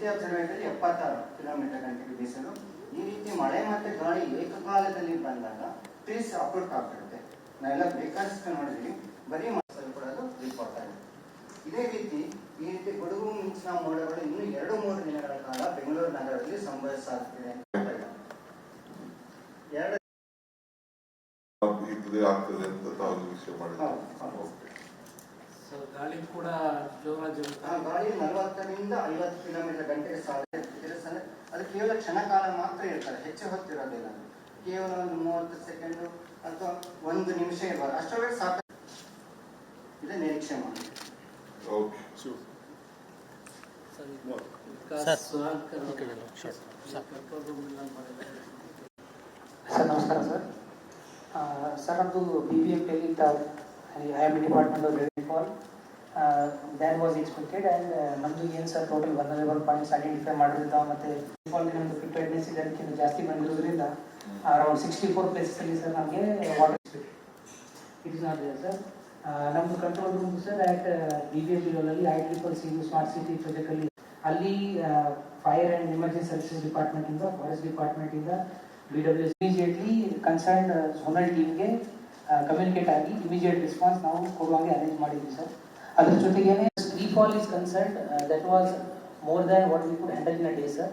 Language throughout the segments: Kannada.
ಸಿಟಿ ಅಬ್ಸರ್ವೇಟರಿ ಎಪ್ಪತ್ತಾರು ಕಿಲೋಮೀಟರ್ ಗಂಟೆಗೆ ಬೀಸಲು ಈ ರೀತಿ ಮಳೆ ಮತ್ತೆ ಗಾಳಿ ಏಕಕಾಲದಲ್ಲಿ ಬಂದಾಗ ಟ್ರೀಸ್ ಅಪ್ರೂಟ್ ಆಗ್ತಿರುತ್ತೆ ನಾವೆಲ್ಲ ಬೇಕಾದಷ್ಟು ನೋಡಿದ್ವಿ ಬರೀ ಮಾಸಲ್ಲಿ ಕೂಡ ಅದು ರಿಪೋರ್ಟ್ ಆಗಿದೆ. ಇದೇ ರೀತಿ ಈ ರೀತಿ ಗುಡುಗು ಮಿಂಚಿನ ಮೋಡಗಳು ಇನ್ನು ಎರಡು ಮೂರು ದಿನಗಳ ಕಾಲ ಬೆಂಗಳೂರು ನಗರದಲ್ಲಿ ಸಂಭವಿಸಾಗ್ತಿದೆ ಎರಡು ಆಗ್ತದೆ ಅಂತ ತಾವು ವಿಷಯ ಮಾಡಿದ್ರೆ ಸೊ ಗಾಳಿ ಕೂಡ ಜೋರಾಗಿ ಆ ಗಾಳಿ ನಲವತ್ತರಿಂದ ಐವತ್ತು ಕಿಲೋಮೀಟರ್ ಗಂಟೆಗೆ ಸಾಧ್ಯ ಅದು ಕೇವಲ ಕ್ಷಣಕಾಲ ಮಾತ್ರ ಇರ್ತಾರೆ ಹೆಚ್ಚು ಹೊತ್ತಿರೋದಿಲ್ಲ. ಕೇವಲ ಒಂದು ಮೂವತ್ತು ಸೆಕೆಂಡು ಅಥವಾ ಒಂದು ನಿಮಿಷ ಇರ್ಬಾರ್ದು ಅಷ್ಟೊಳಗೆ ಸಾಕು. ಇದೆ ನಿರೀಕ್ಷೆ ಮಾಡಿ. ಓಕೆ. ಸರ್. ನಮಸ್ಕಾರ ಸರ್. ಸರ್ ನಮ್ಮದು B B M tele I am department of rainfall than was expected and ನಮ್ಮದು ಏನು sir total vulnerable points identify ಮಾಡಿರ್ತಾವೆ ಮತ್ತೆ ರೇನ್ಫಾಲ್ಗೆ ನಮ್ಮದು ಪ್ರಿಪೇರ್ಡ್ನೆಸ್ ಇದಕ್ಕಿಂತ ಜಾಸ್ತಿ ಬಂದಿರೋದ್ರಿಂದ ಅರೌಂಡ್ ಸಿಕ್ಸ್ಟಿ ಫೋರ್ ಪ್ಲೇಸಲ್ಲಿ ಸರ್ ನಮಗೆ ವಾಟರ್ ಇಟ್ ನಾಟ್ ಸರ್ ನಮ್ಮದು control room sir at B B M ಬಿಲೋನಲ್ಲಿ I triple C smart city ಪ್ರಾಜೆಕ್ಟಲ್ಲಿ ಅಲ್ಲಿ ಫೈರ್ ಆ್ಯಂಡ್ ಎಮರ್ಜೆನ್ಸಿ ಸರ್ವಿಸಸ್ ಡಿಪಾರ್ಟ್ಮೆಂಟಿಂದ forest ಡಿಪಾರ್ಟ್ಮೆಂಟಿಂದ B W immediately concern zonal ಟೀಮ್ಗೆ ಕಮ್ಯುನಿಕೇಟ್ ಆಗಿ ಇಮಿಡಿಯೇಟ್ ರೆಸ್ಪಾನ್ಸ್ ನಾವು ಕೊಡುವಂಗೆ ಅರೇಂಜ್ ಮಾಡಿದ್ವಿ ಸರ್ ಅದ್ರ ಜೊತೆಗೇನೆ rainfall is concert that was more than what we could handle in a day sir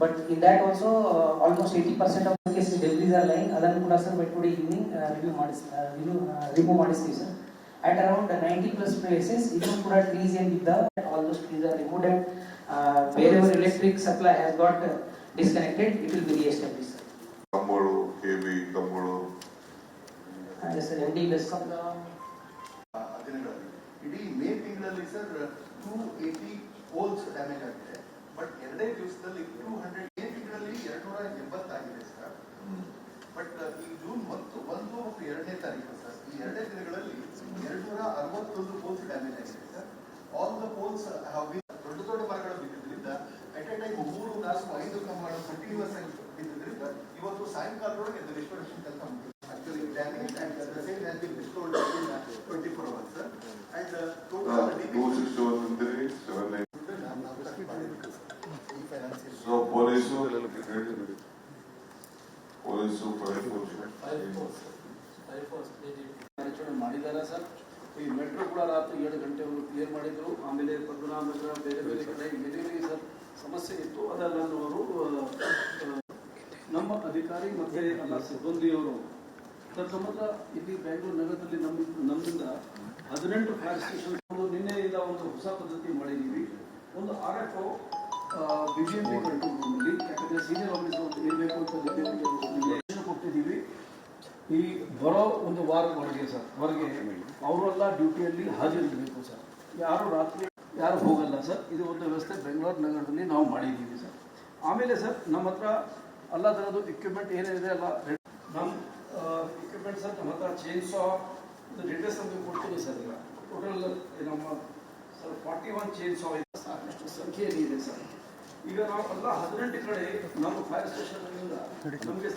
but in that also almost eighty percent of cases debris are line ಅದನ್ನು ಕೂಡ sir but today evening review ಮಾಡಿಸ್ remove ಮಾಡಿಸ್ತೀವಿ sir at around 90 plus places even ಕೂಡ trees ಏನಿದ್ದ almost trees are those and removed electric supply wherever got disconnected it will be disconnected, sir be re-established. ಕಂಬಳು sir, ಆ ದಿನಗಳಲ್ಲಿ ಇಡೀ ಮೇ ತಿಂಗಳಲ್ಲಿ sir two eighty poles damage ಆಗಿದೆ. ಬಟ್ ಎರಡೇ ದಿವಸದಲ್ಲಿ ಟೂ ಹಂಡ್ರೆಡ್ ಮೇ ತಿಂಗಳಲ್ಲಿ ಎರಡ್ನೂರ ಎಂಬತ್ತಾಗಿದೆ ಸರ್ ಬಟ್ ಈ ಜೂನ್ ಮತ್ತು ಒಂದು ಮತ್ತು ಎರಡನೇ ತಾರೀಕು ಸರ್ ಈ ಎರಡೇ ದಿನಗಳಲ್ಲಿ ಎರಡ್ನೂರ ಅರವತ್ತೊಂದು ಹೋಲ್ಸ್ ಡ್ಯಾಮೇಜ್ ಆಗಿದೆ ಸರ್. ಆಲ್ ದ ಪೋಲ್ಸ್ ದೊಡ್ಡ ದೊಡ್ಡ ಮರಗಳು ಬಿದ್ದಿದ್ರಿಂದ ಅಟ್ ಎ ಟೈಮ್ ಮೂರು ನಾಲ್ಕು ಐದು ಕಂಬಗಳು ಕಂಟಿನ್ಯೂಸ್ ಆಗಿ ಬಿದ್ದಿದ್ರಿಂದ ಇವತ್ತು ಸಾಯಂಕಾಲದೊಳಗೆ ರಿಸ್ಟೋರೇಷನ್ ಕೆಲಸ ಮುಗಿತು actually damage and the same has been restored twenty four hours sir and two sixty one ಅಂತೀರಿ ಸೆವೆನ್ ನೈನ್ ಈ financial so police police fire force ಕಾರ್ಯಾಚರಣೆ ಮಾಡಿದ್ದಾರೆ ಸರ್ ಈ ಮೆಟ್ರೋ ಕೂಡ ರಾತ್ರಿ ಏಳು ಗಂಟೆವರೆಗೂ ಕ್ಲಿಯರ್ ಮಾಡಿದ್ರು ಆಮೇಲೆ ಪದ್ಮನಾಭ ನಗರ ಬೇರೆ ಬೇರೆ ಕಡೆ ಬೇರೆ ಸರ್ ಸಮಸ್ಯೆ ಇತ್ತು ಅದನ್ನು ಅವರು ನಮ್ಮ ಅಧಿಕಾರಿ ಮತ್ತೆ ಎಲ್ಲ ಸಿಬ್ಬಂದಿಯವರು ತದನಂತರ ಇಲ್ಲಿ ಬೆಂಗಳೂರು ನಗರದಲ್ಲಿ ನಮ್ಮ ನಮ್ಮಿಂದ ಹದಿನೆಂಟು ಫೈರ್ ಸ್ಟೇಷನ್ ನಿನ್ನೆಯಿಂದ ಒಂದು ಹೊಸ ಪದ್ಧತಿ ಮಾಡಿದ್ದೀವಿ ಒಂದು R F B J P control ರೂಮಲ್ಲಿ ಯಾಕಂದ್ರೆ ಸೀನಿಯರ್ ಆಫೀಸರ್ ಇರಬೇಕು ಅಂತ ನಿರ್ದೇಶನ ಕೊಟ್ಟಿದ್ದೀವಿ. ಈ ಬರೋ ಒಂದು ವಾರದೊಳಗೆ ಸರ್, ಹೊರಗೆ ಅವರೆಲ್ಲ ಡ್ಯೂಟಿಯಲ್ಲಿ ಹಾಜರಿರಬೇಕು ಸರ್. ಯಾರು ರಾತ್ರಿ ಯಾರು ಹೋಗಲ್ಲ ಸರ್. ಇದು ಒಂದು ವ್ಯವಸ್ಥೆ ಬೆಂಗಳೂರು ನಗರದಲ್ಲಿ ನಾವು ಮಾಡಿದ್ದೀವಿ ಸರ್. ಆಮೇಲೆ ಸರ್, ನಮ್ಮ ಹತ್ರ ಎಲ್ಲ ಥರದ್ದು ಇಕ್ವಿಪ್ಮೆಂಟ್ ಏನೇನಿದೆ ರೆಡಿ ನಮ್ಮ ಇಕ್ವಿಪ್ಮೆಂಟ್ ಸರ್ ನಮ್ಮ ಹತ್ರ ಚೇಂಜ್ ಸಾ ಇದು ಡಿಟೇಲ್ಸ್ ಅಂತ ಕೊಡ್ತೀನಿ ಸರ್ ಈಗ. ಟೋಟಲ್ ನಮ್ಮ, ಸರ್ ಫಾರ್ಟಿ ಒನ್ ಚೇಂಜ್ ಸಾ ಇದೆ. ಸಾಕಷ್ಟು ಸಂಖ್ಯೆಯಲ್ಲಿ ಇದೆ ಸರ್. ಈಗ ನಾವು ಎಲ್ಲ ಹದಿನೆಂಟು ಕಡೆ ನಮ್ಮ ಫೈರ್ ಸ್ಟೇಷನ್ ನಮಗೆ